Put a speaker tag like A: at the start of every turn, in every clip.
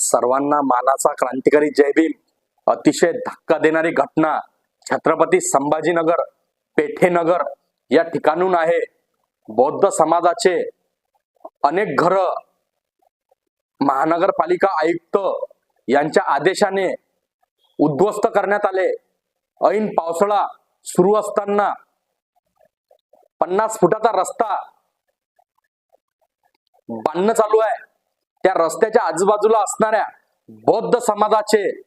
A: सर्वांना मानाचा क्रांतिकारी जयभीम अतिशय धक्का देणारी घटना छत्रपती संभाजीनगर पेठेनगर या ठिकाणून आहे. बौद्ध समाजाचे अनेक घर महानगरपालिका आयुक्त यांच्या आदेशाने उद्ध्वस्त करण्यात आले. ऐन पावसाळा सुरू असताना पन्नास फुटाचा रस्ता बांधणं चालू आहे. त्या रस्त्याच्या आजूबाजूला असणाऱ्या बौद्ध समाजाचे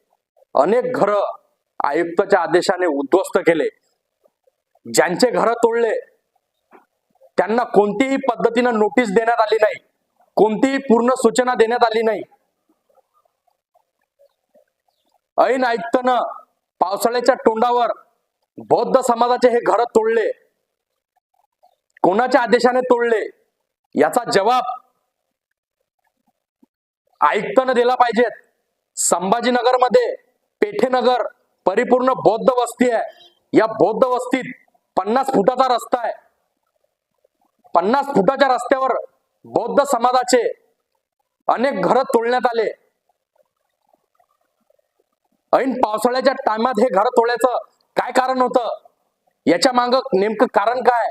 A: अनेक घर आयुक्ताच्या आदेशाने उद्ध्वस्त केले. ज्यांचे घर तोडले त्यांना कोणतीही पद्धतीनं नोटीस देण्यात आली नाही. कोणतीही पूर्ण सूचना देण्यात आली नाही. ऐन आयुक्तानं पावसाळ्याच्या तोंडावर बौद्ध समाजाचे हे घर तोडले. कोणाच्या आदेशाने तोडले? याचा जबाब ऐकताना दिला पाहिजेत संभाजीनगरमध्ये पेठेनगर परिपूर्ण बौद्ध वस्ती आहे. या बौद्ध वस्तीत पन्नास फुटाचा रस्ता आहे. पन्नास फुटाच्या रस्त्यावर बौद्ध समाजाचे अनेक घर तोडण्यात आले. ऐन पावसाळ्याच्या टायमात हे घर तोडायचं काय कारण होतं? याच्या माग नेमकं कारण काय?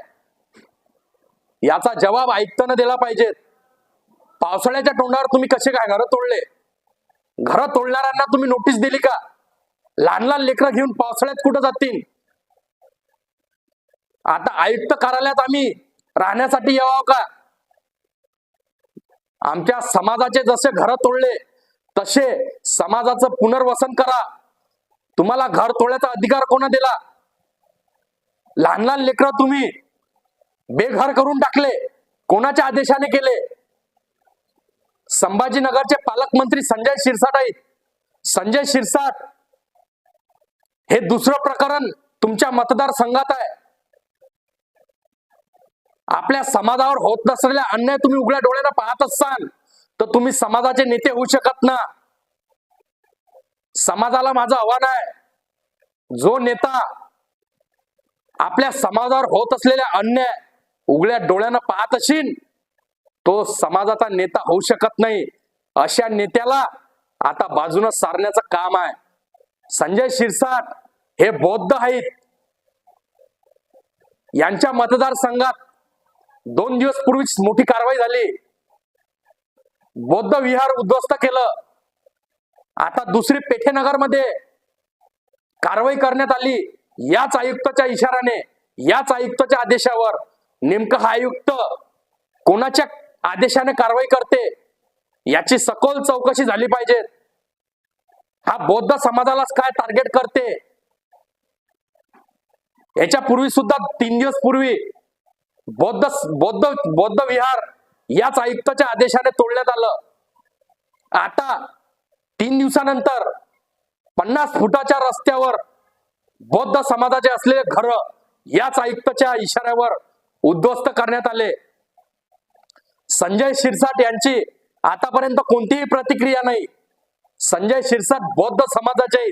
A: याचा जवाब ऐकताना दिला पाहिजेत पावसाळ्याच्या तोंडावर तुम्ही कसे काय घर तोडले? घर तोडणाऱ्यांना तुम्ही नोटीस दिली का? लहान लहान लेकरं घेऊन पावसाळ्यात कुठं जातील? आता आयुक्त कार्यालयात आम्ही राहण्यासाठी यावं का? आमच्या समाजाचे जसे घर तोडले तसे समाजाचं पुनर्वसन करा. तुम्हाला घर तोडण्याचा अधिकार कोणा दिला? लहान लहान लेकरं तुम्ही बेघर करून टाकले. कोणाच्या आदेशाने केले? संभाजीनगरचे पालकमंत्री संजय शिरसाट आहेत. संजय शिरसाट हे दुसरं प्रकरण तुमच्या मतदारसंघात आहे. आपल्या समाजावर होत नसलेल्या अन्याय तुम्ही उघड्या डोळ्यानं पाहत असाल तर तुम्ही समाजाचे नेते होऊ शकत ना. समाजाला माझं आव्हान आहे. जो नेता आपल्या समाजावर होत असलेल्या अन्याय उघड्या डोळ्यानं पाहत असेल तो समाजाचा नेता होऊ शकत नाही. अशा नेत्याला आता बाजूनं सारण्याचं काम आहे. संजय शिरसाट हे बौद्ध आहेत. यांच्या मतदारसंघात दोन दिवस पूर्वीच मोठी कारवाई झाली. बौद्ध विहार उद्ध्वस्त केलं. आता दुसरी पेठेनगरमध्ये कारवाई करण्यात आली. याच आयुक्ताच्या इशाराने याच आयुक्ताच्या आदेशावर नेमकं हा आयुक्त कोणाच्या आदेशाने कारवाई करते. याची सखोल चौकशी झाली पाहिजे. हा बौद्ध समाजालाच काय टार्गेट करते? याच्या पूर्वी सुद्धा तीन दिवस पूर्वी बौद्ध बौद्ध बौद्ध विहार याच आयुक्ताच्या आदेशाने तोडण्यात आलं. आता तीन दिवसानंतर पन्नास फुटाच्या रस्त्यावर बौद्ध समाजाचे असलेले घर याच आयुक्ताच्या इशाऱ्यावर उद्ध्वस्त करण्यात आले. संजय शिरसाट यांची आतापर्यंत कोणतीही प्रतिक्रिया नाही. संजय शिरसाट बौद्ध समाजाचे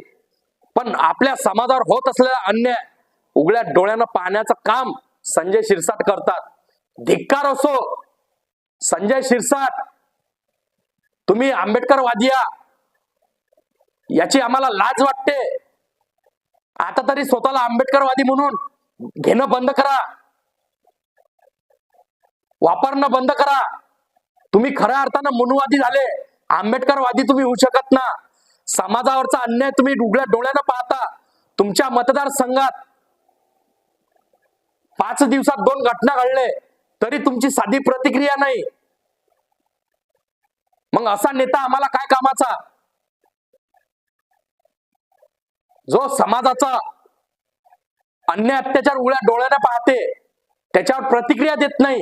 A: पण आपल्या समाजावर होत असलेला अन्याय उघड्या डोळ्यानं पाहण्याचं काम संजय शिरसाट करतात. धिक्कार असो संजय शिरसाट तुम्ही आंबेडकरवादी या. याची आम्हाला लाज वाटते. आता तरी स्वतःला आंबेडकरवादी म्हणून घेणं बंद करा. वापरणं बंद करा. तुम्ही खऱ्या अर्थानं मनुवादी झाले. आंबेडकरवादी तुम्ही होऊ शकत ना. समाजावरचा अन्याय तुम्ही उघड्या डोळ्यानं पाहता. तुमच्या मतदारसंघात पाच दिवसात दोन घटना घडले तरी तुमची साधी प्रतिक्रिया नाही. मग असा नेता आम्हाला काय कामाचा? जो समाजाचा अन्याय अत्याचार उघड्या डोळ्याने पाहते त्याच्यावर प्रतिक्रिया देत नाही.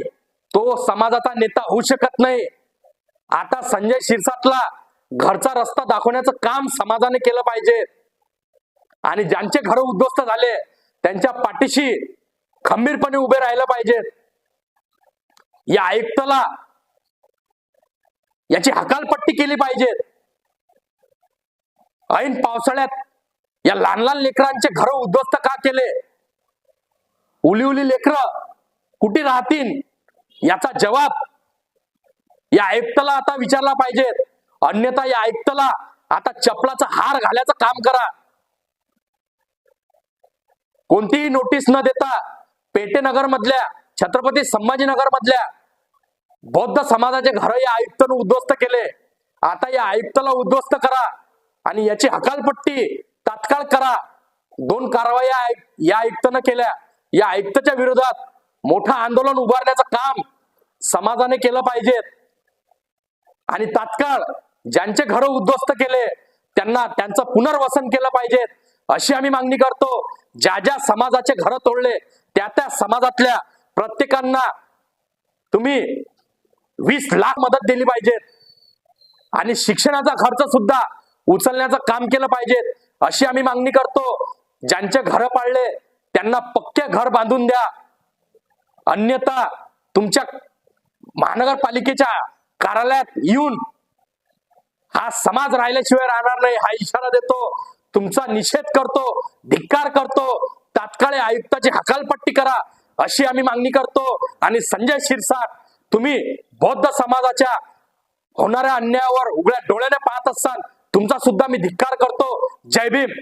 A: तो समाजाचा नेता होऊ शकत नाही. आता संजय शिरसाटला घरचा रस्ता दाखवण्याचं काम समाजाने केलं पाहिजे. आणि ज्यांचे घर उद्ध्वस्त झाले त्यांच्या पाठीशी खंबीरपणे उभे राहिलं पाहिजे. या आयुक्ताला याची हकालपट्टी केली पाहिजे. ऐन पावसाळ्यात या लहान लहान लेकरांचे घर उद्ध्वस्त का केले? उली उली लेकर कुठे राहतील? याचा जवाब या आयुक्ताला आता विचारला पाहिजे. अन्यथा या आयुक्ताला आता चपलाचा हार घालायचं काम करा. कोणतीही नोटीस न देता पेटेनगर मधल्या छत्रपती संभाजीनगर मधल्या बौद्ध समाजाचे घर या आयुक्तानं उद्ध्वस्त केले. आता या आयुक्ताला उद्ध्वस्त करा आणि याची हकालपट्टी तात्काळ करा. दोन कारवाया या आयुक्तानं केल्या. या आयुक्ताच्या विरोधात मोठं आंदोलन उभारण्याचं काम समाजाने केलं पाहिजे. आणि तात्काळ ज्यांचे घर उद्ध्वस्त केले त्यांना त्यांचं पुनर्वसन केलं पाहिजे. अशी आम्ही मागणी करतो ज्या ज्या समाजाचे घर तोडले त्या त्या समाजातल्या प्रत्येकांना तुम्ही वीस लाख मदत दिली पाहिजे. आणि शिक्षणाचा खर्च सुद्धा उचलण्याचं काम केलं पाहिजे. अशी आम्ही मागणी करतो ज्यांचे घर पाडले त्यांना पक्के घर बांधून द्या. अन्यथा तुमच्या महानगरपालिकेच्या कार्यालयात येऊन हा समाज राहिल्याशिवाय राहणार नाही हा इशारा देतो तुमचा निषेध करतो धिक्कार करतो तात्काळ आयुक्ताची हकालपट्टी करा अशी आम्ही मागणी करतो. आणि संजय शिरसाट तुम्ही बौद्ध समाजाच्या होणाऱ्या अन्यायावर उघड्या डोळ्याने पाहत असाल तुमचा सुद्धा मी धिक्कार करतो. जय भीम.